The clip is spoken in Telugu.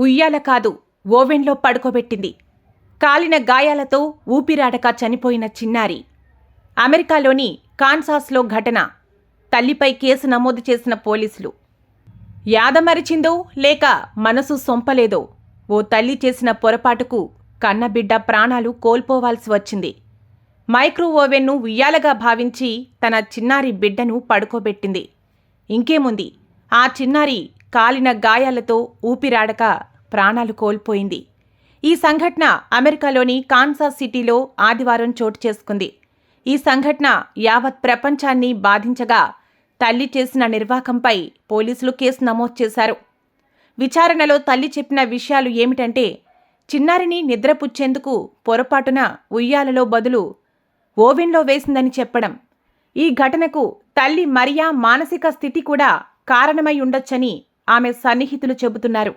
ఉయ్యాల కాదు ఓవెన్లో పడుకోబెట్టింది. కాలిన గాయాలతో ఊపిరాడక చనిపోయిన చిన్నారి. అమెరికాలోని కాన్సాస్లో ఘటన. తల్లిపై కేసు నమోదు చేసిన పోలీసులు. యాదమరిచిందో లేక మనసు సొంపలేదో ఓ తల్లి చేసిన పొరపాటుకు కన్నబిడ్డ ప్రాణాలు కోల్పోవాల్సి వచ్చింది. మైక్రో ఓవెన్ను ఉయ్యాలగా భావించి తన చిన్నారి బిడ్డను పడుకోబెట్టింది. ఇంకేముంది? ఆ చిన్నారి కాలిన గాయాలతో ఊపిరాడక ప్రాణాలు కోల్పోయింది. ఈ సంఘటన అమెరికాలోని కాన్సాస్ సిటీలో ఆదివారం చోటు చేసుకుంది. ఈ సంఘటన యావత్ ప్రపంచాన్ని బాధించగా తల్లి చేసిన నిర్వాకంపై పోలీసులు కేసు నమోదు చేశారు. విచారణలో తల్లి చెప్పిన విషయాలు ఏమిటంటే చిన్నారిని నిద్రపుచ్చేందుకు పొరపాటున ఉయ్యాలలో బదులు ఓవెన్లో వేసిందని చెప్పడం. ఈ ఘటనకు తల్లి మరియా మానసిక స్థితి కూడా కారణమై ఉండొచ్చని ఆమె సన్నిహితులు చెబుతున్నారు.